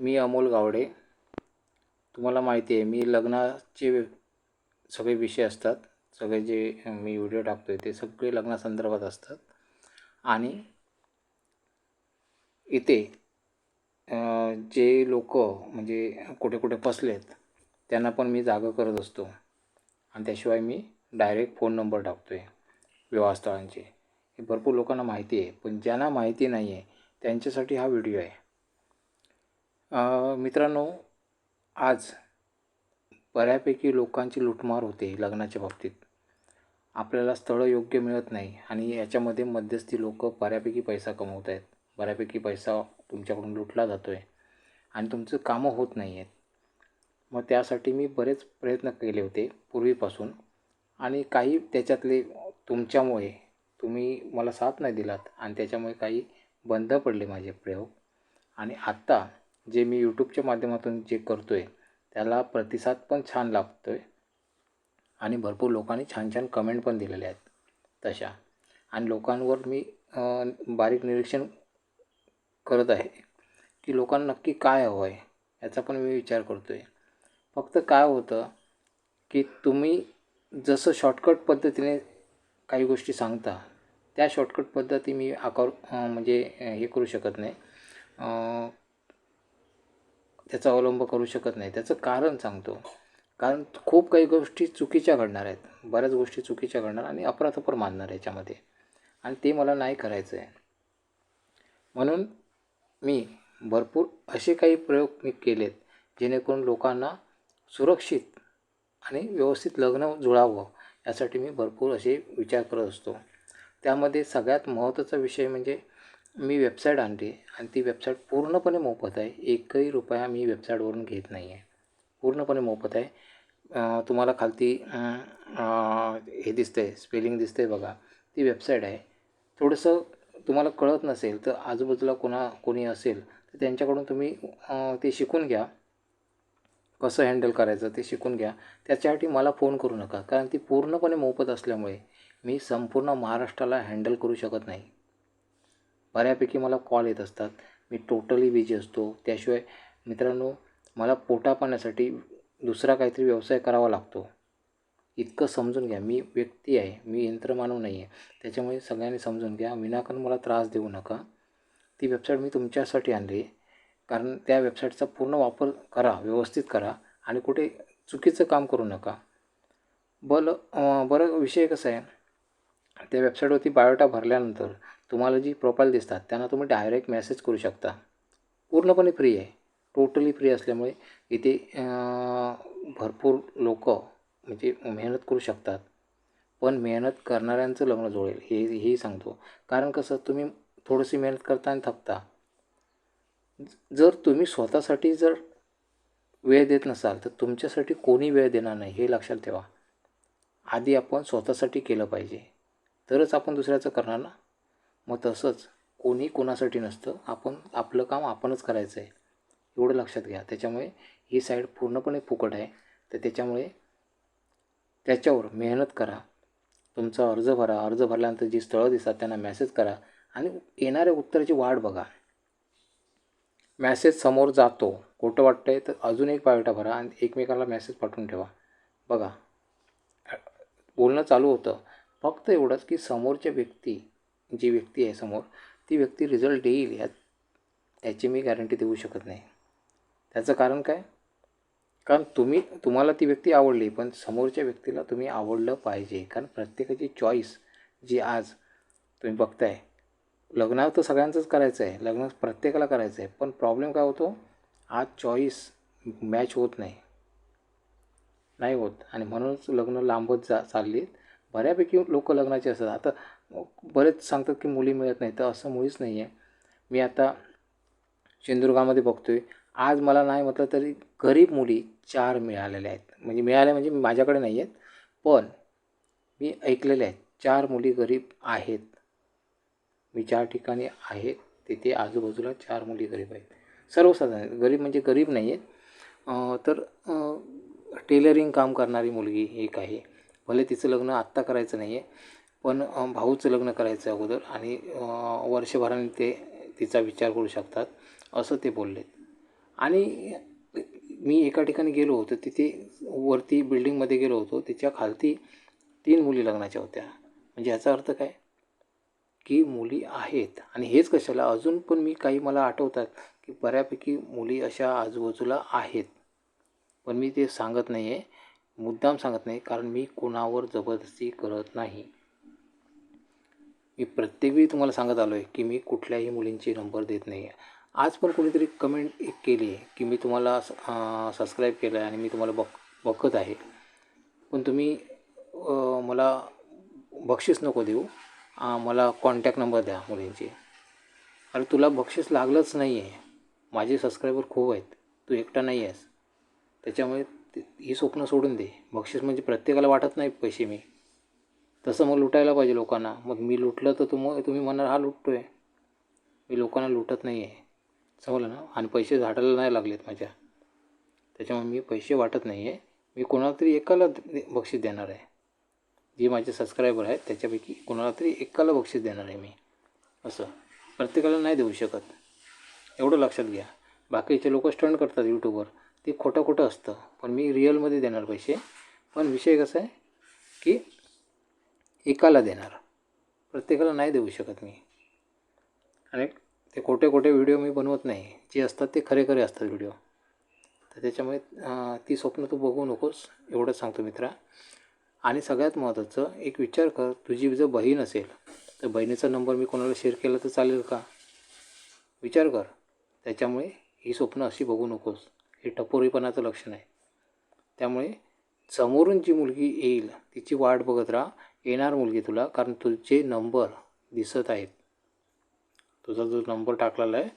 मी अमोल गावडे. तुम्हाला माहिती आहे मी लग्नाचे सगळे विषय असतात. सगळे जे मी व्हिडिओ टाकतो आहे ते सगळे लग्नासंदर्भात असतात. आणि इथे जे लोक म्हणजे कुठे कुठे फसलेत त्यांना पण मी जागा करत असतो. आणि त्याशिवाय मी डायरेक्ट फोन नंबर टाकतो आहे विवाहस्थळांचे. हे भरपूर लोकांना माहिती आहे पण ज्यांना माहिती नाही आहे त्यांच्यासाठी हा व्हिडिओ आहे. मित्रांनो आज बऱ्यापैकी लोकांची लूटमार होते लग्नाच्या बाबतीत. आपल्याला स्थळं योग्य मिळत नाही आणि याच्यामध्ये मध्यस्थी लोक बऱ्यापैकी पैसा कमवत आहेत. बऱ्यापैकी पैसा तुमच्याकडून लुटला जातो आहे आणि तुमचं कामं होत नाही आहेत. मग त्यासाठी मी बरेच प्रयत्न केले होते पूर्वीपासून आणि काही त्याच्यातले तुमच्यामुळे तुम्ही मला साथ नाही दिलात आणि त्याच्यामुळे काही बंद पडले माझे प्रयोग. आणि आत्ता जे मी यूट्यूबच्या माध्यमातून जे करतो आहे त्याला प्रतिसाद पण छान लाभतो आहे आणि भरपूर लोकांनी छान छान कमेंट पण दिलेल्या आहेत. तशा. आणि लोकांवर मी बारीक निरीक्षण करत आहे की लोकांना नक्की काय हवं आहे याचा पण मी विचार करतो आहे फक्त काय होतं की तुम्ही जसं शॉर्टकट पद्धतीने काही गोष्टी सांगता त्या शॉर्टकट पद्धती मी आकार म्हणजे हे करू शकत नाही. त्याचा अवलंब करू शकत नाही. त्याचं कारण सांगतो. कारण खूप काही गोष्टी चुकीच्या घडणार आहेत. बऱ्याच गोष्टी चुकीच्या घडणार आणि अपराधपर मानणार याच्यामध्ये. आणि ते मला नाही करायचं आहे. म्हणून मी भरपूर असे काही प्रयोग मी केलेत जेणेकरून लोकांना सुरक्षित आणि व्यवस्थित लग्न जुळावं यासाठी मी भरपूर असे विचार करत असतो. त्यामध्ये सगळ्यात महत्त्वाचा विषय म्हणजे मी वेबसाईट आणली आणि ती वेबसाईट पूर्णपणे मोफत आहे. एकही रुपया मी वेबसाईटवरून घेत नाही आहे पूर्णपणे मोफत आहे. तुम्हाला खालती हे दिसतं आहे स्पेलिंग दिसतं आहे बघा. ती वेबसाईट आहे. थोडंसं तुम्हाला कळत नसेल तर आजूबाजूला कोणा कोणी असेल तर त्यांच्याकडून तुम्ही ते शिकून घ्या. कसं हँडल करायचं ते शिकून घ्या. त्याच्यासाठी मला फोन करू नका. कारण ती पूर्णपणे मोफत असल्यामुळे मी संपूर्ण महाराष्ट्राला हँडल करू शकत नाही. बऱ्यापैकी मला कॉल येत असतात. मी टोटली बिझी असतो. त्याशिवाय मित्रांनो मला पोटा पाण्यासाठी दुसरा काहीतरी व्यवसाय करावा लागतो. इतकं समजून घ्या. मी व्यक्ती आहे. मी यंत्रमानव नाही आहे त्याच्यामुळे सगळ्यांनी समजून घ्या. विनाकारण मला त्रास देऊ नका. ती वेबसाईट मी तुमच्यासाठी आणली. कारण त्या वेबसाईटचा पूर्ण वापर करा. व्यवस्थित करा. आणि कुठे चुकीचं काम करू नका. बल बरं विषय कसा आहे? त्या वेबसाईटवरती बायोटा भरल्यानंतर तुम्हाला जी प्रोफाईल दिसतात त्यांना तुम्ही डायरेक्ट मेसेज करू शकता. पूर्णपणे फ्री आहे. टोटली फ्री असल्यामुळे इथे भरपूर लोक म्हणजे मेहनत करू शकतात. पण मेहनत करणाऱ्यांचं लग्न जुळेल हे हेही सांगतो. कारण कसं तुम्ही थोडीशी मेहनत करता आणि थकता. जर तुम्ही स्वतःसाठी जर वेळ देत नसाल तर तुमच्यासाठी कोणी वेळ देणार नाही हे लक्षात ठेवा. आधी आपण स्वतःसाठी केलं पाहिजे. तरच आपण दुसऱ्याचं करणार ना? मग तसंच कोणी कोणासाठी नसतं आपण आपलं काम आपणच करायचं आहे एवढं लक्षात घ्या. त्याच्यामुळे ही साईड पूर्णपणे फुकट आहे. तर त्याच्यामुळे त्याच्यावर मेहनत करा. तुमचा अर्ज भरा. अर्ज भरल्यानंतर जी स्थळं दिसतात त्यांना मॅसेज करा आणि येणाऱ्या उत्तराची वाट बघा. मॅसेज समोर जातो. खोटं वाटतं आहे तर अजून एक पायोटा भरा आणि एकमेकाला मॅसेज पाठवून ठेवा. बघा. बोलणं चालू होतं. फक्त एवढंच की समोरच्या व्यक्ती जी व्यक्ती आहे समोर ती व्यक्ती रिझल्ट देईल यात याची मी गॅरंटी देऊ शकत नाही. त्याचं कारण काय? कारण तुम्ही तुम्हाला ती व्यक्ती आवडली पण समोरच्या व्यक्तीला तुम्ही आवडलं पाहिजे. कारण प्रत्येकाची चॉईस जी आज तुम्ही बघताय लग्न तर सगळ्यांचंच करायचं आहे लग्न प्रत्येकाला करायचं आहे पण प्रॉब्लेम काय होतो? आज चॉईस मॅच होत नाही. नाही होत. आणि म्हणूनच लग्न लांबत जा चालली बऱ्यापैकी लोक लग्नाचे असतात. आता बरेच सांगतात की मुली मिळत नाही तर असं मुळीच नाही आहे मी आता सिंधुदुर्गामध्ये बघतो आहे आज मला नाही म्हटलं तरी गरीब मुली चार मिळालेल्या आहेत. म्हणजे मिळाल्या म्हणजे माझ्याकडे नाही आहेत पण मी ऐकलेले आहेत. चार मुली गरीब आहेत. मी चार ठिकाणी आहेत तिथे आजूबाजूला चार मुली गरीब आहेत. सर्वसाधारण गरीब म्हणजे गरीब नाही आहेत तर टेलरिंग काम करणारी मुलगी एक आहे. भले तिचं लग्न आत्ता करायचं नाही आहे पण भाऊचं लग्न करायचं अगोदर आणि वर्षभराने ते तिचा विचार करू शकतात असं ते बोलले आणि मी एका ठिकाणी गेलो होतो तिथे वरती बिल्डिंगमध्ये गेलो होतो तिच्या खालती तीन मुली लग्नाच्या होत्या. म्हणजे याचा अर्थ काय? की मुली आहेत. आणि हेच कशाला? अजून पण मी काही मला आठवतात की बऱ्यापैकी मुली अशा आजूबाजूला आहेत. पण मी ते सांगत नाही आहे मुद्दाम सांगत नाही कारण मी कोणावर जबरदस्ती करत नाही. मी प्रत्येक वेळी तुम्हाला सांगत आलो आहे की मी कुठल्याही मुलींचे नंबर देत नाही आहे आज पण कोणीतरी कमेंट एक केली आहे की मी तुम्हाला सबस्क्राईब केलं आहे आणि मी तुम्हाला बघ बघत आहे. पण तुम्ही मला बक्षीस नको देऊ. मला कॉन्टॅक्ट नंबर द्या मुलींची. अरे तुला बक्षीस लागलंच नाही आहे माझे सबस्क्रायबर खूप आहेत. तू एकटा नाही आहेस त्याच्यामुळे ही स्वप्न सोडून दे. बक्षीस म्हणजे प्रत्येकाला वाटत नाही पैसे मी. तसं मग लुटायला पाहिजे लोकांना. मग मी लुटलं तर तुम तुम्ही म्हणाल हा लुटतो आहे मी लोकांना लुटत नाही आहे समजलं ना. आणि पैसे झाडायला नाही लागलेत माझ्या. त्याच्यामुळे मी पैसे वाटत नाही आहे मी कोणाला तरी एकाला दे- बक्षीस देणार आहे. जे माझे सबस्क्रायबर आहेत त्याच्यापैकी कोणाला तरी एकाला बक्षीस देणार आहे मी. असं. प्रत्येकाला नाही देऊ शकत. एवढं लक्षात घ्या. बाकीचे लोक स्टंट करतात यूट्यूबवर ते खोटं खोटं असतं. पण मी रिअलमध्ये देणार पैसे. पण विषय कसा आहे की एकाला देणार. प्रत्येकाला नाही देऊ शकत मी. आणि ते खोटे खोटे व्हिडिओ मी बनवत नाही. जे असतात ते खरे खरे असतात व्हिडिओ. तर त्याच्यामुळे ती स्वप्न तू बघू नकोस एवढंच सांगतो मित्रा. आणि सगळ्यात महत्त्वाचं एक विचार कर तुझी जर बहीण असेल तर बहिणीचा नंबर मी कोणाला शेअर केला तर चालेल का? विचार कर. त्याच्यामुळे ही स्वप्न अशी बघू नकोस. हे टपोरीपणाचं लक्षण आहे. त्यामुळे समोरून जी मुलगी येईल तिची वाट बघत राहा. येणार मुलगी तुला कारण तुझे नंबर दिसत आहेत. तुझा जो नंबर टाकलेला आहे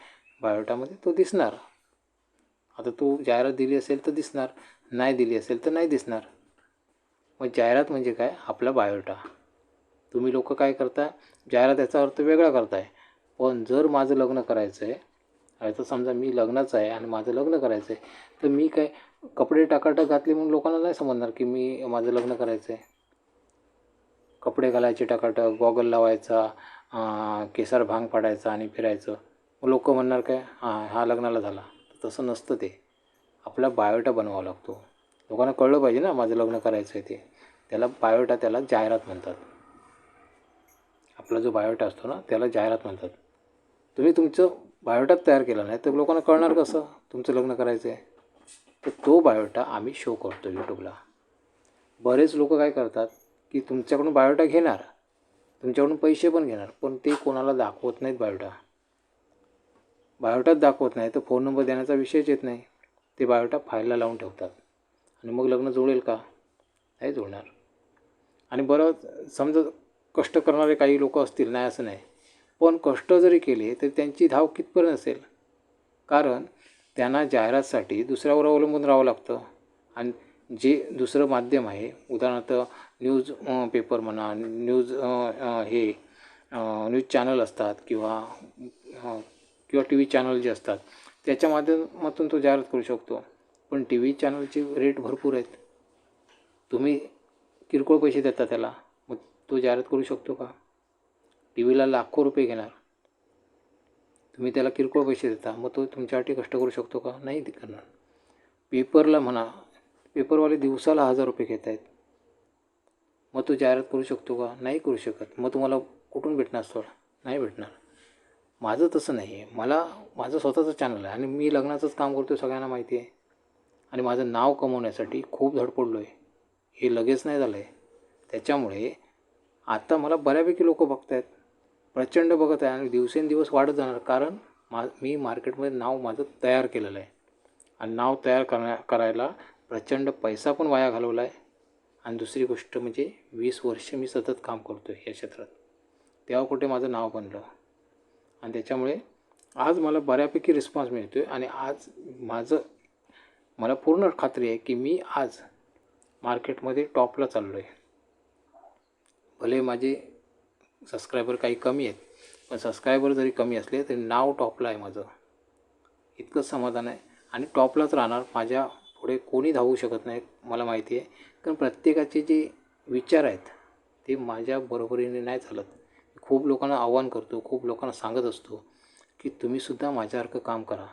बायोटामध्ये तो दिसणार. आता तू जाहिरात दिली असेल तर दिसणार नाही दिली असेल तर नाही दिसणार. मग जाहिरात म्हणजे काय? आपला बायोटा तुम्ही लोक काय करता जाहिरात याचा अर्थ वेगळा करताय. पण जर माझं लग्न करायचं आहे आता समजा मी लग्नाचं आहे आणि माझं लग्न करायचं आहे तर मी काय कपडे टाकाटक घातले म्हणून लोकांना नाही समजणार की मी माझं लग्न करायचं आहे कपडे घालायचे टाकाटक गॉगल लावायचा केसर भांग पाडायचा आणि फिरायचं. मग लोक म्हणणार काय हां हा लग्नाला झाला. तसं नसतं ते. आपला बायोटा बनवावा लागतो. लोकांना कळलं पाहिजे ना माझं लग्न करायचं आहे ते. त्याला बायोटा त्याला जाहिरात म्हणतात. आपला जो बायोटा असतो ना त्याला जाहिरात म्हणतात. तुम्ही तुमचं बायोटाच तयार केला नाही तर लोकांना कळणार कसं? तुमचं लग्न करायचं आहे तर तो बायोटा आम्ही शो करतो यूट्यूबला बरेच लोक काय करतात की तुमच्याकडून बायोटा घेणार तुमच्याकडून पैसे पण घेणार पण ते कोणाला दाखवत नाहीत बायोटा बायोटाच दाखवत नाही तर फोन नंबर देण्याचा विषयच येत नाही. ते बायोटा फाईलला लावून ठेवतात. आणि मग लग्न जुळेल का? नाही जुळणार. आणि बरं समजा कष्ट करणारे काही लोक असतील नाही असं नाही. पण कष्ट जरी केले तर त्यांची धाव कितपर्यंत असेल? कारण त्यांना जाहिरातसाठी दुसऱ्यावर अवलंबून राहावं लागतं. आणि जे दुसरं माध्यम आहे उदाहरणार्थ न्यूज पेपर म्हणा न्यूज हे न्यूज चॅनल असतात किंवा किंवा टी व्ही चॅनल जे असतात त्याच्या माध्यमातून तो जाहिरात करू शकतो. पण टी व्ही चॅनलचे रेट भरपूर आहेत. तुम्ही किरकोळ पैसे देता त्याला मग तो जाहिरात करू शकतो का? टी व्हीला लाखो रुपये घेणार. तुम्ही त्याला किरकोळ पैसे देता मग तो तुमच्यासाठी कष्ट करू शकतो का? नाही ते करणार. पेपरला म्हणा पेपरवाले दिवसाला हजार रुपये घेत आहेत. मग तो जाहिरात करू शकतो का? नाही करू शकत. मग तुम्हाला कुठून भेटणार स्थळ नाही भेटणार. माझं तसं नाही आहे मला माझं स्वतःचं चॅनल आहे आणि मी लग्नाचंच काम करतो सगळ्यांना माहिती आहे. आणि माझं नाव कमवण्यासाठी खूप धडपडलो आहे हे लगेच नाही झालं आहे त्याच्यामुळे आत्ता मला बऱ्यापैकी लोक बघत आहेत प्रचंड बघत आहे आणि दिवसेंदिवस वाढत जाणार कारण मा मी मार्केटमध्ये नाव माझं तयार केलेलं आहे. आणि नाव तयार करण्या करायला प्रचंड पैसा पण वाया घालवला आहे आणि दुसरी गोष्ट म्हणजे वीस वर्ष मी सतत काम करतो आहे या क्षेत्रात. तेव्हा कुठे माझं नाव बनलं. आणि त्याच्यामुळे आज मला बऱ्यापैकी रिस्पॉन्स मिळतो आहे आणि आज माझं मला पूर्ण खात्री आहे की मी आज मार्केटमध्ये टॉपला चाललो आहे भले माझे सबस्क्रायबर काही कमी आहेत पण सबस्क्रायबर जरी कमी असले तरी नाव टॉपला आहे माझं. इतकंच समाधान आहे. आणि टॉपलाच राहणार माझ्या पुढे कोणी धावू शकत नाही मला माहिती आहे. कारण प्रत्येकाचे जे विचार आहेत ते माझ्या बरोबरीने नाही चालत. खूप लोकांना आव्हान करतो खूप लोकांना सांगत असतो की तुम्हीसुद्धा माझ्यासारखं काम करा.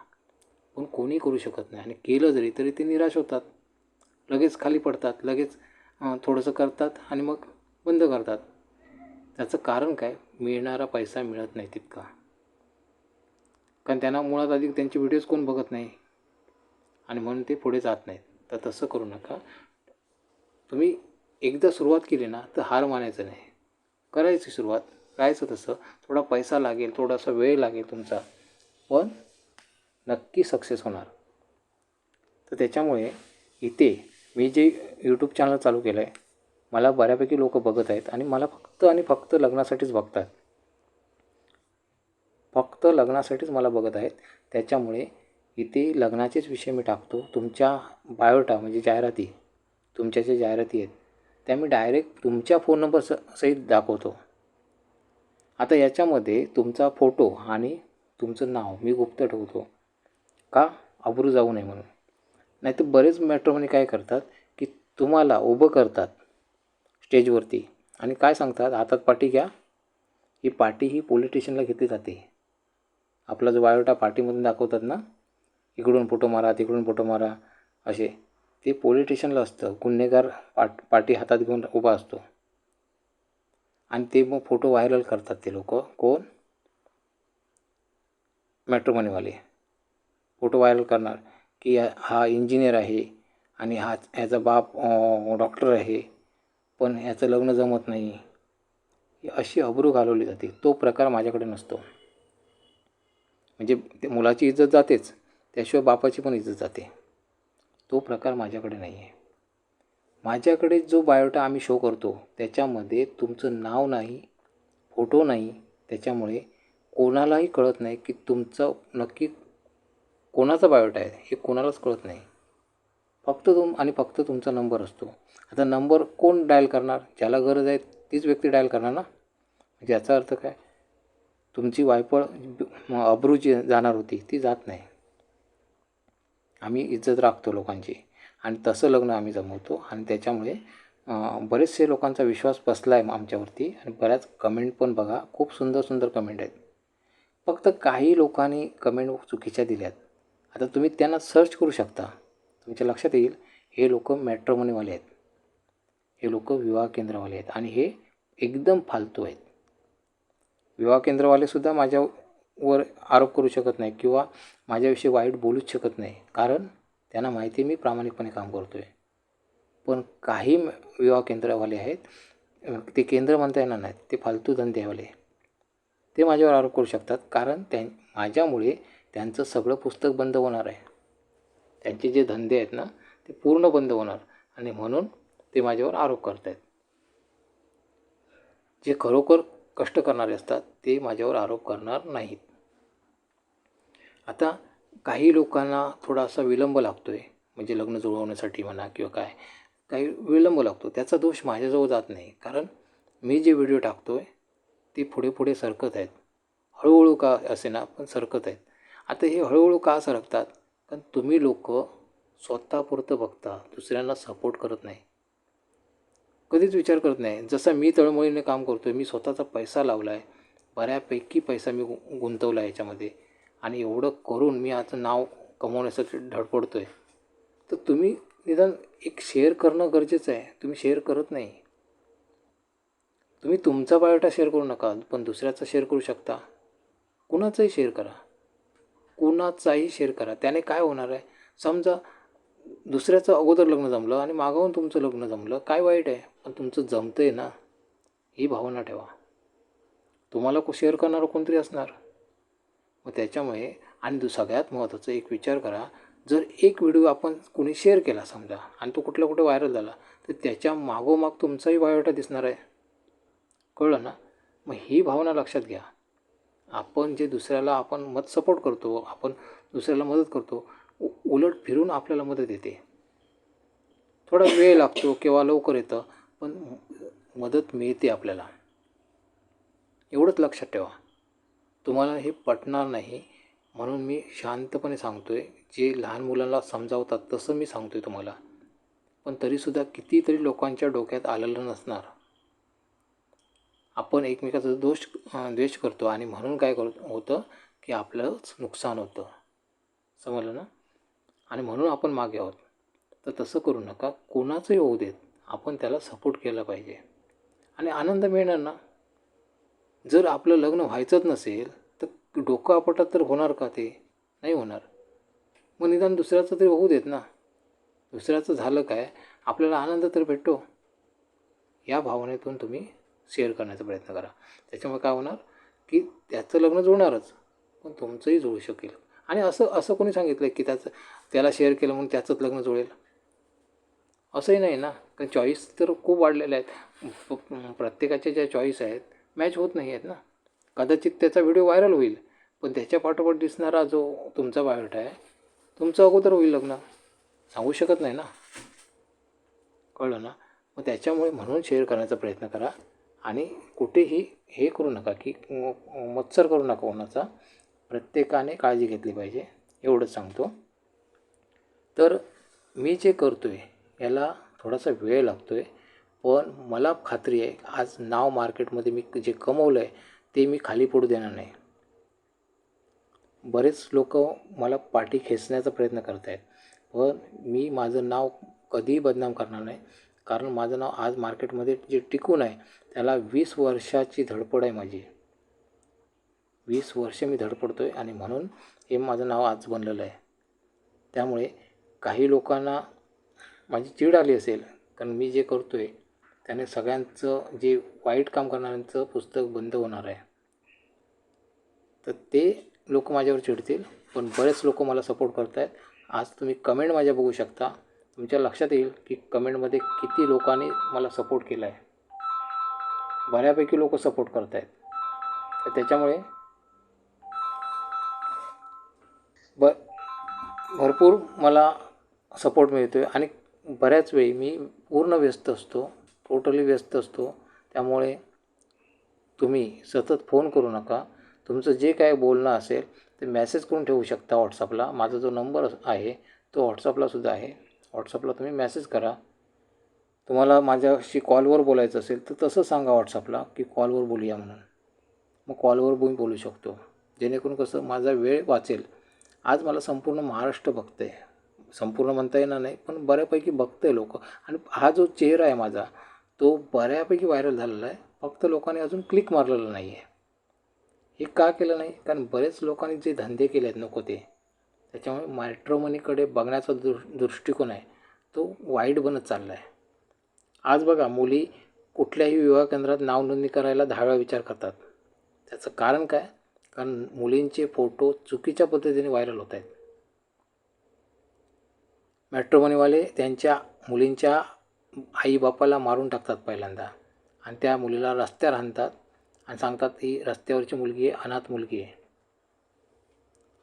पण कोणी करू शकत नाही. आणि केलं जरी तरी ते निराश होतात. लगेच खाली पडतात लगेच थोडंसं करतात आणि मग बंद करतात. त्याचं कारण काय? मिळणारा पैसा मिळत नाही तितका. कारण त्यांना मुळात अधिक त्यांचे व्हिडिओज कोण बघत नाही? आणि म्हणून ते पुढे जात नाहीत. तर तसं करू नका. तुम्ही एकदा सुरुवात केली ना तर हार मानायचं नाही. करायची सुरुवात करायचं तसं. थोडा पैसा लागेल थोडासा वेळ लागेल तुमचा. पण नक्की सक्सेस होणार. तर त्याच्यामुळे इथे मी जे यूट्यूब चॅनल चालू केलं आहे मला बऱ्यापैकी लोक बघत आहेत आणि मला फक्त आणि फक्त लग्नासाठीच बघतात. फक्त लग्नासाठीच मला बघत आहेत. त्याच्यामुळे इथे लग्नाचेच विषय मी टाकतो. तुमच्या बायोटा म्हणजे जाहिराती तुमच्या ज्या जाहिराती आहेत त्या मी डायरेक्ट तुमच्या फोन नंबर स सहित दाखवतो. आता याच्यामध्ये तुमचा फोटो आणि तुमचं नाव मी गुप्त ठेवतो. का? अब्रू जाऊ नये म्हणून. नाही तर बरेच मॅट्रोमनी काय करतात की तुम्हाला उभं करतात स्टेजवरती आणि काय सांगतात? हातात पाठी घ्या. ही पाटी ही पोलीस स्टेशनला घेतली जाते. आपला जो बायोटा पार्टीमधून दाखवतात ना इकडून फोटो मारा तिकडून फोटो मारा असे. ते पोलीस स्टेशनला असतं. गुन्हेगार पाट पाटी हातात घेऊन उभा असतो. आणि ते मग फोटो व्हायरल करतात ते लोक. कोण? मॅट्रोमनीवाले फोटो व्हायरल करणार. की हा इंजिनियर आहे आणि हा ह्याचा बाप डॉक्टर आहे. पण ह्याचं लग्न जमत नाही. अशी अब्रू घालवली जाते. तो प्रकार माझ्याकडे नसतो. म्हणजे ते मुलाची इज्जत जातेच. त्याशिवाय बापाची पण इज्जत जाते. तो प्रकार माझ्याकडे नाही आहे माझ्याकडे जो बायोटा आम्ही शो करतो त्याच्यामध्ये तुमचं नाव नाही फोटो नाही त्याच्यामुळे कोणालाही कळत नाही की तुमचं नक्की कोणाचा बायोटा आहे हे कोणालाच कळत नाही. फक्त तुम आणि फक्त तुमचा नंबर असतो. आता नंबर कोण डायल करणार? ज्याला गरज आहे तीच व्यक्ती डायल करणार ना? म्हणजे याचा अर्थ काय? तुमची वायपळ अब्रू जी जाणार होती ती जात नाही. आम्ही इज्जत राखतो लोकांची. आणि तसं लग्न आम्ही जमवतो. आणि त्याच्यामुळे बरेचसे लोकांचा विश्वास बसला आहे आमच्यावरती. आणि बऱ्याच कमेंट पण बघा खूप सुंदर सुंदर कमेंट आहेत. फक्त काही लोकांनी कमेंट चुकीच्या दिल्यात. आता तुम्ही त्यांना सर्च करू शकता. तुमच्या लक्षात येईल हे लोक मॅट्रोमनीवाले आहेत. हे लोक विवाह केंद्रवाले आहेत. आणि हे एकदम फालतू आहेत. विवाह केंद्रवालेसुद्धा वर आरोप करू शकत नाही किंवा माझ्याविषयी वाईट बोलूच शकत नाही. कारण त्यांना माहिती मी प्रामाणिकपणे काम करतो आहे पण काही विवाह केंद्रवाले आहेत ते केंद्र म्हणता येणार नाहीत ते फालतू धंदेवाले. ते माझ्यावर आरोप करू शकतात. कारण त्या माझ्यामुळे त्यांचं सगळं पुस्तक बंद होणार आहे. त्यांचे जे धंदे आहेत ना ते पूर्ण बंद होणार. आणि म्हणून ते माझ्यावर आरोप करत आहेत जे खरोखर कष्ट करणारे असतात ते माझ्यावर आरोप करणार नाहीत. आता काही लोकांना थोडासा विलंब लागतो आहे म्हणजे लग्न जुळवण्यासाठी म्हणा किंवा काय काही विलंब लागतो. त्याचा दोष माझ्याजवळ जात नाही. कारण मी जे व्हिडिओ टाकतो आहे ते पुढे पुढे सरकत आहेत. हळूहळू का असे ना पण सरकत आहेत. आता हे हळूहळू का सरकतात? कारण तुम्ही लोक स्वतःपुरतं बघता दुसऱ्यांना सपोर्ट करत नाही. कधीच विचार करत नाही. जसं मी तळमळीने काम करतो आहे मी स्वतःचा पैसा लावला आहे बऱ्यापैकी पैसा मी गु गुंतवला आहे याच्यामध्ये. आणि एवढं करून मी आता नाव कमवण्यासाठी धडपडतो आहे तर तुम्ही निदान एक शेअर करणं गरजेचं आहे. तुम्ही शेअर करत नाही. तुम्ही तुमचा बायोटा शेअर करू नका पण दुसऱ्याचा शेअर करू शकता. कुणाचाही शेअर करा. कुणाचाही शेअर करा. त्याने काय होणार आहे? समजा दुसऱ्याचं अगोदर लग्न जमलं आणि मागावून तुमचं लग्न जमलं काय वाईट आहे? पण तुमचं जमतं आहे ना. ही भावना ठेवा. तुम्हाला को शेअर करणारं कोणतरी असणार. मग त्याच्यामुळे आणि दु सगळ्यात महत्त्वाचं एक विचार करा जर एक व्हिडिओ आपण कोणी शेअर केला समजा आणि तो कुठला कुठे व्हायरल झाला तर त्याच्या मागोमाग तुमचाही बायोडाटा दिसणार आहे. कळलं ना? मग ही भावना लक्षात घ्या. आपण जे दुसऱ्याला आपण मत सपोर्ट करतो आपण दुसऱ्याला मदत करतो उ उलट फिरून आपल्याला मदत येते. थोडा वेळ लागतो किंवा लवकर येतं पण मदत मिळते आपल्याला. एवढंच लक्षात ठेवा. तुम्हाला हे पटणार नाही म्हणून मी शांतपणे सांगतो आहे जे लहान मुलांना समजावतात तसं मी सांगतो आहे तुम्हाला. पण तरीसुद्धा कितीतरी लोकांच्या डोक्यात आलेलं नसणार. आपण एकमेकाचा दोष द्वेष करतो आणि म्हणून काय करत होतं की आपलंच नुकसान होतं. समजलं ना? आणि म्हणून आपण मागे आहोत. तर तसं करू नका. कोणाचंही होऊ देत. आपण त्याला सपोर्ट केला पाहिजे. आणि आनंद मिळणार ना? जर आपलं लग्न व्हायचंच नसेल तर डोकं आपटात तर होणार का ते? नाही होणार. मग निदान दुसऱ्याचं तरी होऊ देत ना. दुसऱ्याचं झालं काय? आपल्याला आनंद तर भेटतो. या भावनेतून तुम्ही शेअर करण्याचा प्रयत्न करा. त्याच्यामुळे काय होणार? की त्याचं लग्न जुळणारच. पण तुमचंही जुळू शकेल. आणि असं असं कोणी सांगितलं की त्याचं त्याला शेअर केलं म्हणून त्याचंच लग्न जुळेल? असंही नाही ना. कारण चॉईस तर खूप वाढलेल्या आहेत. प्रत्येकाच्या ज्या चॉईस आहेत मॅच होत नाही आहेत ना. कदाचित त्याचा व्हिडिओ व्हायरल होईल पण त्याच्या पाठोपाठ दिसणारा जो तुमचा बायोटा आहे तुमचं अगोदर होईल लग्न. सांगू शकत नाही ना. कळलं ना? मग त्याच्यामुळे म्हणून शेअर करण्याचा प्रयत्न करा आणि कुठेही हे करू नका की मत्सर करू नका कोणाचा. प्रत्येकाने काळजी घेतली पाहिजे एवढंच सांगतो. तर मी जे करतो आहे याला थोडासा वेळ लागतो आहे पण मला खात्री आहे आज नाव मार्केटमध्ये मी जे कमवलं आहे ते मी खाली पडू देणार नाही. बरेच लोक मला पाठी खेचण्याचा प्रयत्न करत आहेत पण मी माझं नाव कधीही बदनाम करणार नाही कारण माझं नाव आज मार्केटमध्ये जे टिकून आहे त्याला वीस वर्षाची धडपड आहे माझी. वीस वर्ष मी धडपडतो आहे आणि म्हणून हे माझं नाव आज बनलेलं आहे. त्यामुळे काही लोकांना माझी चीड आली असेल कारण मी जे करतो आहे त्याने सगळ्यांचं जे वाईट काम करणाऱ्यांचं पुस्तक बंद होणार आहे. तर ते लोक माझ्यावर चिडतील पण बरेच लोक मला सपोर्ट करत आहेत आज तुम्ही कमेंट माझ्या बघू शकता. तुमच्या लक्षात येईल की कमेंटमध्ये किती लोकांनी मला सपोर्ट केला आहे बऱ्यापैकी लोक सपोर्ट करत आहेत तर त्याच्यामुळे ब भरपूर मला सपोर्ट मिळतो आहे आणि बऱ्याच वेळी मी पूर्ण व्यस्त असतो. टोटली व्यस्त असतो. त्यामुळे तुम्ही सतत फोन करू नका. तुमचं जे काय बोलणं असेल ते मॅसेज करून ठेवू शकता व्हॉट्सअपला माझा जो नंबर आहे तो व्हॉट्सअपला सुद्धा आहे. व्हॉट्सअपला तुम्ही मॅसेज करा. तुम्हाला माझ्याशी कॉलवर बोलायचं असेल तर तसं सांगा व्हॉट्सअपला की कॉलवर बोलूया म्हणून. मग कॉलवर मी बोलू शकतो. जेणेकरून कसं माझा वेळ वाचेल. आज मला संपूर्ण महाराष्ट्र बघतं आहे संपूर्ण म्हणता येणार नाही पण बऱ्यापैकी बघतं आहे लोक. आणि हा जो चेहरा आहे माझा तो बऱ्यापैकी व्हायरल झालेला आहे. फक्त लोकांनी अजून क्लिक मारलेलं नाही आहे हे का केलं नाही? कारण बरेच लोकांनी जे धंदे केले आहेत नको ते त्याच्यामुळे मॅट्रोमनीकडे बघण्याचा दृ दृष्टिकोन आहे. तो वाईट बनत चालला आहे आज बघा मुली कुठल्याही विवाह केंद्रात नावनोंदणी करायला दहाव्या विचार करतात. त्याचं कारण काय? कारण मुलींचे फोटो चुकीच्या पद्धतीने व्हायरल होत आहेत. मॅट्रोमनीवाले त्यांच्या मुलींच्या आईबापाला मारून टाकतात पहिल्यांदा. आणि त्या मुलीला रस्त्यावर आणतात आणि सांगतात ही रस्त्यावरची मुलगी आहे अनाथ मुलगी आहे.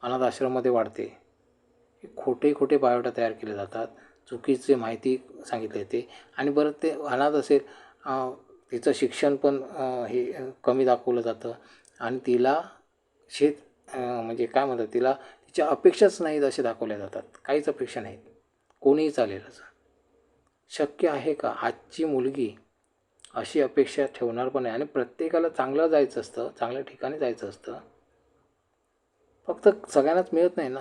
अनाथ आश्रममध्ये वाढते. हे खोटे खोटे बायोडा तयार केले जातात. चुकीचे माहिती सांगितली येते आणि बरं ते अनाथ असेल तिचं शिक्षण पण हे कमी दाखवलं जातं. आणि तिला शेत म्हणजे काय म्हणतात तिला तिच्या अपेक्षाच नाहीत असे दाखवल्या जातात. काहीच अपेक्षा नाहीत. कोणीही चालेल असं. शक्य आहे का? आजची मुलगी अशी अपेक्षा ठेवणार पण आहे आणि प्रत्येकाला चांगलं जायचं असतं चांगल्या ठिकाणी जायचं असतं. फक्त सगळ्यांनाच मिळत नाही ना?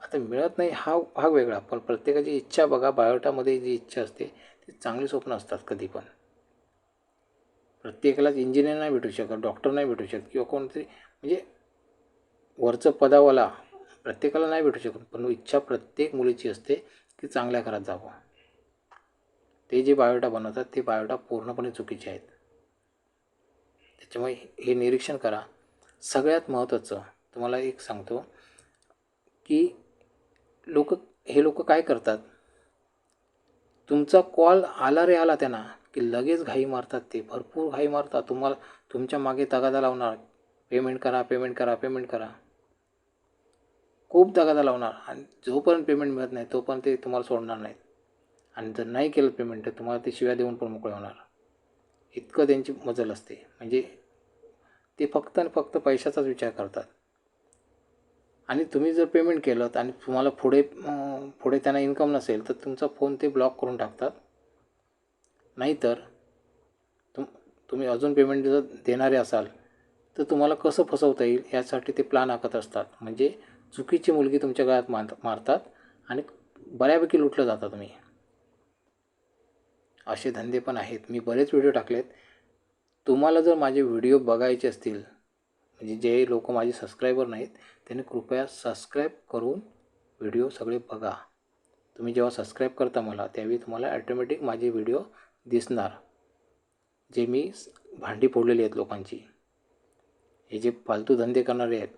आता मिळत नाही हा भाग वेगळा. पण प्रत्येकाची इच्छा बघा बायोटामध्ये जी इच्छा असते ती चांगली स्वप्न असतात कधी पण. प्रत्येकालाच इंजिनियर नाही भेटू शकत डॉक्टर नाही भेटू शकत किंवा कोणतरी म्हणजे वरचं पदावाला प्रत्येकाला नाही भेटू शकत. पण इच्छा प्रत्येक मुलीची असते की चांगल्या घरात जावं. ते जे बायोडा बनवतात ते बायोडा पूर्णपणे चुकीचे आहेत. त्याच्यामुळे हे निरीक्षण करा. सगळ्यात महत्त्वाचं तुम्हाला एक सांगतो की लोक हे लोक काय करतात? तुमचा कॉल आला रे आला त्यांना की लगेच घाई मारतात ते. भरपूर घाई मारतात. तुम्हाला तुमच्या मागे तगादा लावणार. पेमेंट करा पेमेंट करा पेमेंट करा. खूप तगादा लावणार. आणि जोपर्यंत पेमेंट मिळत नाही तोपर्यंत ते तुम्हाला सोडणार नाहीत. आणि जर नाही केलं पेमेंट तर तुम्हाला ते शिव्या देऊन पण मोकळे होणार. इतकं त्यांची मजल असते. म्हणजे ते फक्त आणि फक्त पैशाचाच विचार करतात. आणि तुम्ही जर पेमेंट केलं आणि तुम्हाला पुढे पुढे त्यांना इन्कम नसेल तर तुमचा फोन ते ब्लॉक करून टाकतात. नाहीतर तुम तुम्ही अजून पेमेंट जर देणारे असाल तर तुम्हाला कसं फसवता येईल यासाठी ते प्लान आखत असतात. म्हणजे चुकीची मुलगी तुमच्या गळ्यात मार मारतात आणि बऱ्यापैकी लुटलं जाता तुम्ही. असे धंदे पण आहेत. मी बरेच व्हिडिओ टाकलेत. तुम्हाला जर माझे व्हिडिओ बघायचे असतील म्हणजे जे लोक माझे सबस्क्रायबर नाहीत त्यांनी कृपया सबस्क्राईब करून व्हिडिओ सगळे बघा. तुम्ही जेव्हा सबस्क्राईब करता मला त्यावेळी तुम्हाला ॲटोमॅटिक माझे व्हिडिओ दिसणार. जे मी भांडी फोडलेली आहेत लोकांची. हे जे फालतू धंदे करणारे आहेत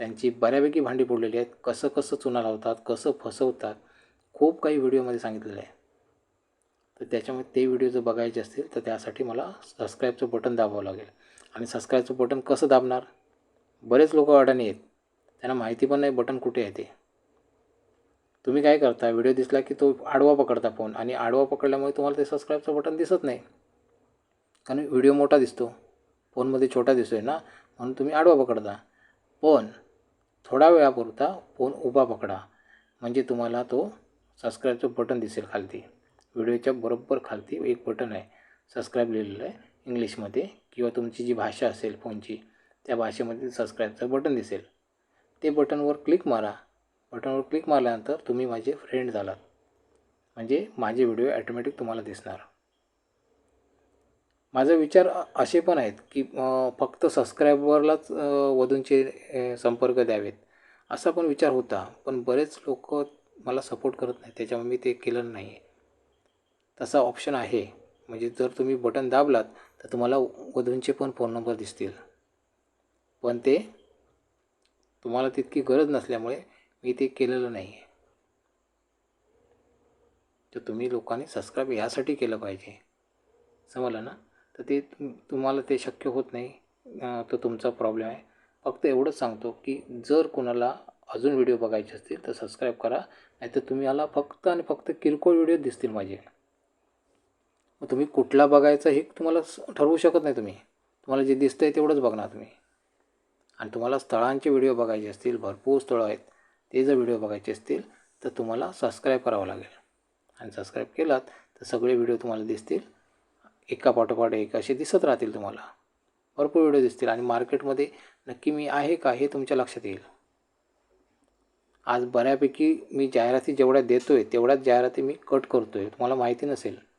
त्यांची बऱ्यापैकी भांडी फोडलेली आहेत. कसं कसं चुना लावतात कसं फसवतात खूप काही व्हिडिओमध्ये सांगितलेलं आहे. तर त्याच्यामुळे ते व्हिडिओ जर बघायचे असतील तर त्यासाठी मला सबस्क्राईबचं बटन दाबावं लागेल. आणि सबस्क्राईबचं बटन कसं दाबणार? बरेच लोक अडाणी आहेत. त्यांना माहिती पण नाही बटन कुठे आहे ते. तुम्ही काय करता? व्हिडिओ दिसला की तो आडवा पकडता फोन आणि आडवा पकडल्यामुळे तुम्हाला ते सबस्क्राईबचं बटन दिसत नाही. कारण व्हिडिओ मोठा दिसतो. फोनमध्ये छोटा दिसतो आहे ना म्हणून तुम्ही आडवा पकडता. पण थोडा वेळापुरता फोन उभा पकडा. म्हणजे तुम्हाला तो सबस्क्राईबचं बटन दिसेल खालती. व्हिडिओच्या बरोबर खालती एक बटन आहे. सबस्क्राईब लिहिलेलं आहे इंग्लिशमध्ये किंवा तुमची जी भाषा असेल फोनची त्या भाषेमध्ये सबस्क्राईबचं बटन दिसेल. ते बटनवर क्लिक मारा. बटनवर क्लिक मारल्यानंतर तुम्ही माझे फ्रेंड झालात. म्हणजे माझे व्हिडिओ ॲटोमॅटिक तुम्हाला दिसणार. माझा विचार असे पण आहेत की फक्त सबस्क्रायबरलाच वधूंचे संपर्क द्यावेत असा पण विचार होता. पण बरेच लोक मला सपोर्ट करत नाही त्याच्यामुळे मी ते केलं नाही. तसा ऑप्शन आहे. म्हणजे जर तुम्ही बटन दाबलात तर तुम्हाला वधूंचे पण फोन नंबर दिसतील. पण ते तुम्हाला तितकी गरज नसल्यामुळे मी ते केलेलं नाही. आहे तर तुम्ही लोकांनी सबस्क्राईब यासाठी केलं पाहिजे. समजलं ना? तर ते तुम्हाला ते शक्य होत नाही. तो तुमचा प्रॉब्लेम आहे. फक्त एवढंच सांगतो की जर कोणाला अजून व्हिडिओ बघायचे असतील तर सबस्क्राईब करा. नाहीतर तुम्हाला फक्त आणि फक्त किरकोळ व्हिडिओ दिसतील माझे. मग तुम्ही कुठला बघायचा हे तुम्हाला स- ठरवू शकत नाही तुम्ही. तुम्हाला जे दिसतं आहे तेवढंच बघणार तुम्ही. आणि तुम्हाला स्थळांचे व्हिडिओ बघायचे असतील भरपूर स्थळं आहेत ते जर व्हिडिओ बघायचे असतील तर तुम्हाला सबस्क्राईब करावं लागेल. आणि सबस्क्राईब केलात तर सगळे व्हिडिओ तुम्हाला दिसतील. एका पाठोपाठ एक असे दिसत राहतील तुम्हाला. भरपूर व्हिडिओ दिसतील आणि मार्केटमध्ये नक्की मी आहे का हे तुमच्या लक्षात येईल. आज बऱ्यापैकी मी जाहिराती जेवढ्या देतो आहे तेवढ्याच जाहिराती मी कट करतो आहे तुम्हाला माहिती नसेल.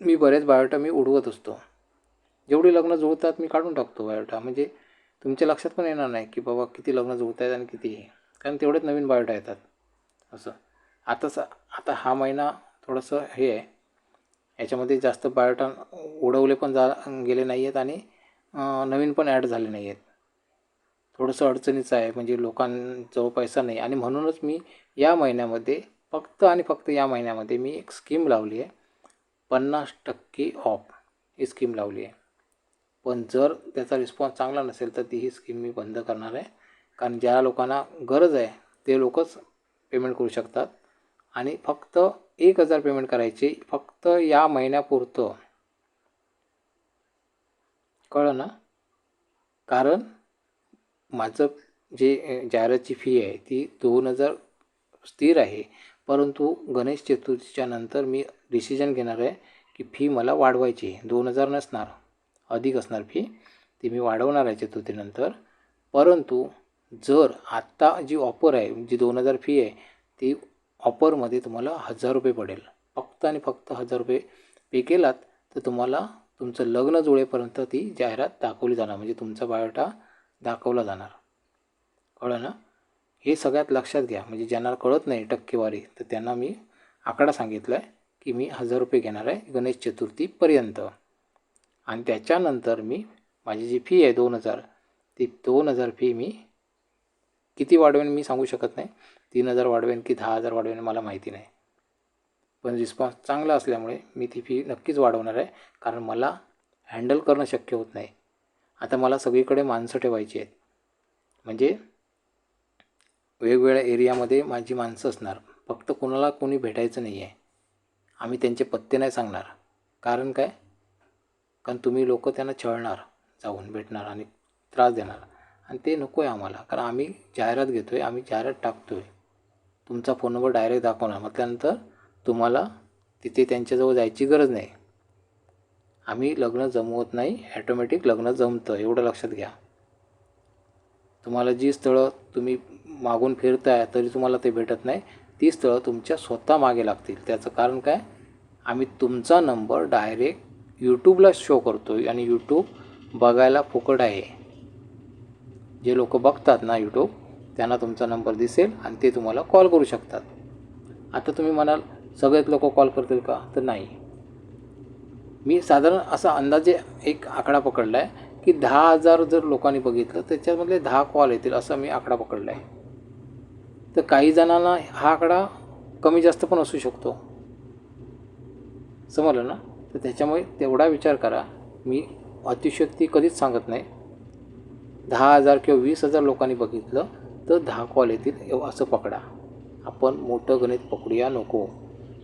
मी बरेच बायोटा मी उडवत असतो. जेवढी लग्न जुळतात मी काढून टाकतो बायोटा म्हणजे तुमच्या लक्षात पण येणार नाही की बाबा किती लग्न जुळत आहेत आणि किती. हे कारण तेवढेच नवीन बायोटा येतात. असं. आता स आता हा महिना थोडंसं हे आहे. याच्यामध्ये जास्त बायोटा उडवले पण जा गेले नाही आहेत आणि नवीन पण ॲड झाले नाही आहेत थोडंसं अडचणीचं आहे. म्हणजे लोकांजवळ पैसा नाही. आणि म्हणूनच मी या महिन्यामध्ये फक्त आणि फक्त या महिन्यामध्ये मी एक स्कीम लावली आहे. पन्नास टक्के ऑफ ही स्कीम लावली आहे. पण जर त्याचा रिस्पॉन्स चांगला नसेल तर ती ही स्कीम मी बंद करणार आहे. कारण ज्या लोकांना गरज आहे ते लोकच पेमेंट करू शकतात. आणि फक्त एक हजार पेमेंट करायचे फक्त या महिन्यापुरतं. कळलं ना? कारण माझं जे जाहिरातची फी आहे ती दोन हजार स्थिर आहे. परंतु गणेश चतुर्थीच्या नंतर मी डिसिजन घेणार आहे की फी मला वाढवायची आहे. दोन हजार नसणार. अधिक असणार फी ती मी वाढवणार आहे चतुर्थीनंतर. परंतु जर आत्ता जी ऑफर आहे जी दोन हजार फी आहे ती ऑफरमध्ये तुम्हाला हजार रुपये पडेल. फक्त आणि फक्त हजार रुपये पे केलात तर तुम्हाला तुमचं लग्न जुळेपर्यंत ती जाहिरात दाखवली जाणार. म्हणजे तुमचा बायोटा दाखवला जाणार. कळलं ना? हे सगळ्यात लक्षात घ्या. म्हणजे ज्यांना कळत नाही टक्केवारी तर त्यांना मी आकडा सांगितला आहे की मी हजार रुपये घेणार आहे गणेश चतुर्थीपर्यंत आणि त्याच्यानंतर मी माझी जी फी आहे दोन हजार ती दोन हजार फी मी किती वाढवेन मी सांगू शकत नाही. तीन हजार वाढवेन की दहा हजार वाढवेन मला माहिती नाही. पण रिस्पॉन्स चांगला असल्यामुळे मी ती फी नक्कीच वाढवणार आहे. कारण मला हँडल करणं शक्य होत नाही. आता मला सगळीकडे माणसं ठेवायची आहेत. म्हणजे वेगवेगळ्या एरियामध्ये माझी माणसं असणार. फक्त कोणाला कोणी भेटायचं नाही आहे आम्ही त्यांचे पत्ते नाही सांगणार. कारण काय? कारण तुम्ही लोक त्यांना छळणार जाऊन भेटणार आणि त्रास देणार. आणि ते नको आहे आम्हाला. कारण आम्ही जाहिरात घेतो आहे आम्ही जाहिरात टाकतो आहे तुमचा फोन नंबर डायरेक्ट दाखवणार. म्हटल्यानंतर तुम्हाला तिथे त्यांच्याजवळ जायची गरज नाही. आम्ही लग्न जमवत नाही. ॲटोमॅटिक लग्न जमतं. एवढं लक्षात घ्या. तुम्हाला जी स्थळं तुम्ही मागून फिरताय तरी तुम्हाला ते भेटत नाही. ती स्थळं तुमच्या स्वतः मागे लागतील. त्याचं कारण काय? आम्ही तुमचा नंबर डायरेक्ट यूट्यूबला शो करतो आहे आणि यूट्यूब बघायला फुकट आहे. जे लोक बघतात ना यूट्यूब त्यांना तुमचा नंबर दिसेल आणि ते तुम्हाला कॉल करू शकतात. आता तुम्ही म्हणाल सगळेच लोक कॉल करतील का? तर नाही. मी साधारण असा अंदाजे एक आकडा पकडला आहे की दहा हजार जर लोकांनी बघितलं त्याच्यामधले दहा कॉल येतील असा मी आकडा पकडला आहे तर काही जणांना हा आकडा कमी जास्त पण असू शकतो. समजलं ना? तर त्याच्यामुळे तेवढा विचार करा. मी अतिशयोक्ती कधीच सांगत नाही. दहा हजार किंवा वीस हजार लोकांनी बघितलं तर दहा कॉल येतील असं पकडा. आपण मोठं गणित पकडूया नको.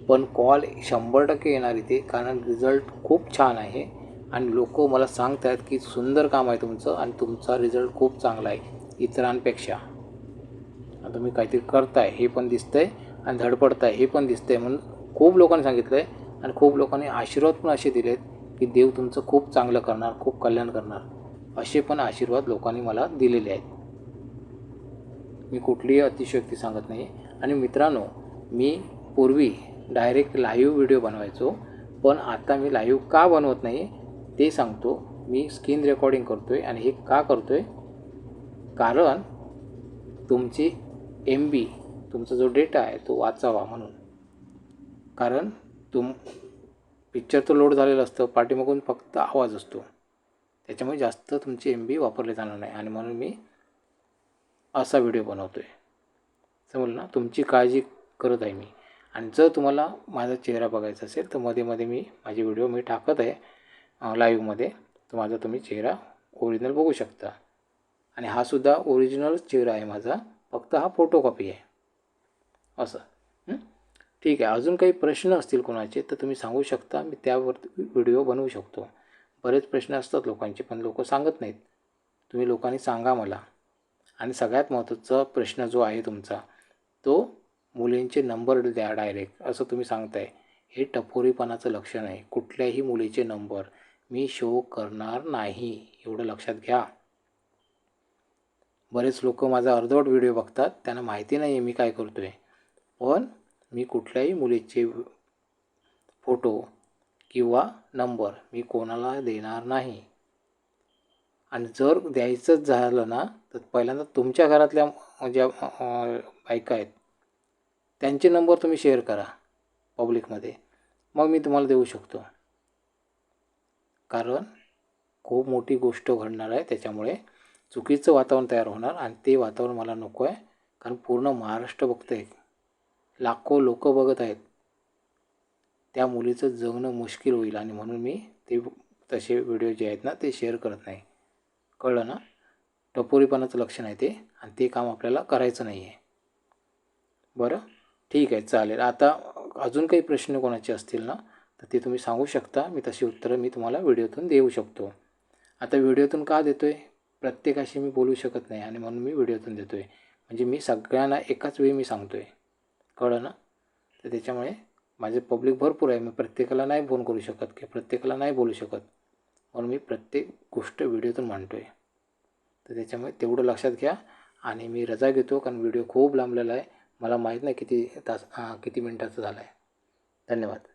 पण कॉल शंभर टक्के येणार इथे कारण रिझल्ट खूप छान आहे. आणि लोक मला सांगत आहेत की सुंदर काम आहे तुमचं आणि तुमचा रिझल्ट खूप चांगला आहे इतरांपेक्षा. तुम्ही काहीतरी करताय हे पण दिसतंय आणि धडपडताय हे पण दिसतंय म्हणून खूप लोकांनी सांगितलं आहे आणि खूप लोकांनी आशीर्वाद पण असे दिलेत की देव तुमचं खूप चांगलं करणार खूप कल्याण करणार. असे पण आशीर्वाद लोकांनी मला दिलेले आहेत. मी कुठलीही अतिशयोक्ती सांगत नाही. आणि मित्रांनो मी पूर्वी डायरेक्ट लाईव्ह व्हिडिओ बनवायचो पण आता मी लाईव्ह का बनवत नाही ते सांगतो. मी स्क्रीन रेकॉर्डिंग करतो आहे आणि हे का करतो आहे कारण तुमची एम बी तुमचा जो डेटा आहे तो वाचावा म्हणून. कारण तुम पिक्चर तर लोड झालेलं असतं पाठीमागून फक्त आवाज असतो. त्याच्यामुळे जास्त तुमची एम बी वापरले जाणार नाही. आणि म्हणून मी असा व्हिडिओ बनवतो आहे समजलं ना? तुमची काळजी करत आहे मी. आणि जर तुम्हाला माझा चेहरा बघायचा असेल तर मध्ये मध्ये मी माझे व्हिडिओ मी टाकत आहे लाईव्हमध्ये तर माझा तुम्ही चेहरा ओरिजिनल बघू शकता. आणि हा सुद्धा ओरिजिनल चेहरा आहे माझा. फक्त हा फोटोकॉपी आहे. असं. ठीक आहे. अजून काही प्रश्न असतील कोणाचे तर तुम्ही सांगू शकता. मी त्यावर व्हिडिओ बनवू शकतो. बरेच प्रश्न असतात लोकांचे पण लोक सांगत नाहीत. तुम्ही लोकांनी सांगा मला. आणि सगळ्यात महत्त्वाचा प्रश्न जो आहे तुमचा तो मुलींचे नंबर द्या डायरेक्ट. असं तुम्ही सांगताय. हे टपोरीपणाचं लक्षण आहे. कुठल्याही मुलीचे नंबर मी शो करणार नाही. एवढं लक्षात घ्या. बरेच लोक माझा अर्धवट व्हिडिओ बघतात त्यांना माहिती नाही आहे मी काय करतो आहे पण मी कुठल्याही मुलीचे फोटो किंवा नंबर मी कोणाला देणार नाही. आणि जर द्यायचंच झालं ना तर पहिल्यांदा तुमच्या घरातल्या ज्या बायका आहेत त्यांचे नंबर तुम्ही शेअर करा पब्लिकमध्ये. मग मी तुम्हाला देऊ शकतो. कारण खूप मोठी गोष्ट घडणार आहे त्याच्यामुळे चुकीचं वातावरण तयार होणार आणि ते वातावरण मला नको आहे. कारण पूर्ण महाराष्ट्र बघतं आहे लाखो लोक बघत आहेत. त्या मुलीचं जगणं मुश्किल होईल आणि म्हणून मी ते तसे व्हिडिओ जे आहेत ना ते शेअर करत नाही. कळलं ना? टपोरीपणाचं लक्षण आहे ते आणि ते काम आपल्याला करायचं नाही आहे बरं? ठीक आहे चालेल. आता अजून काही प्रश्न कोणाचे असतील ना तर ते तुम्ही सांगू शकता. मी तशी उत्तरं मी तुम्हाला व्हिडिओतून देऊ शकतो. आता व्हिडिओतून का देतो आहे प्रत्येकाशी मी बोलू शकत नाही आणि म्हणून मी व्हिडिओतून देतो आहे म्हणजे मी सगळ्यांना एकाच वेळी मी सांगतो आहे कळलं ना? तर त्याच्यामुळे माझे पब्लिक भरपूर आहे. मी प्रत्येकाला नाही फोन करू शकत किंवा प्रत्येकाला नाही बोलू शकत. म्हणून मी प्रत्येक गोष्ट व्हिडिओतून मांडतो आहे तर त्याच्यामुळे तेवढं लक्षात घ्या आणि मी रजा घेतो कारण व्हिडिओ खूप लांबलेला आहे. मला माहीत नाही किती तास हां किती मिनटाचा झाला आहे धन्यवाद.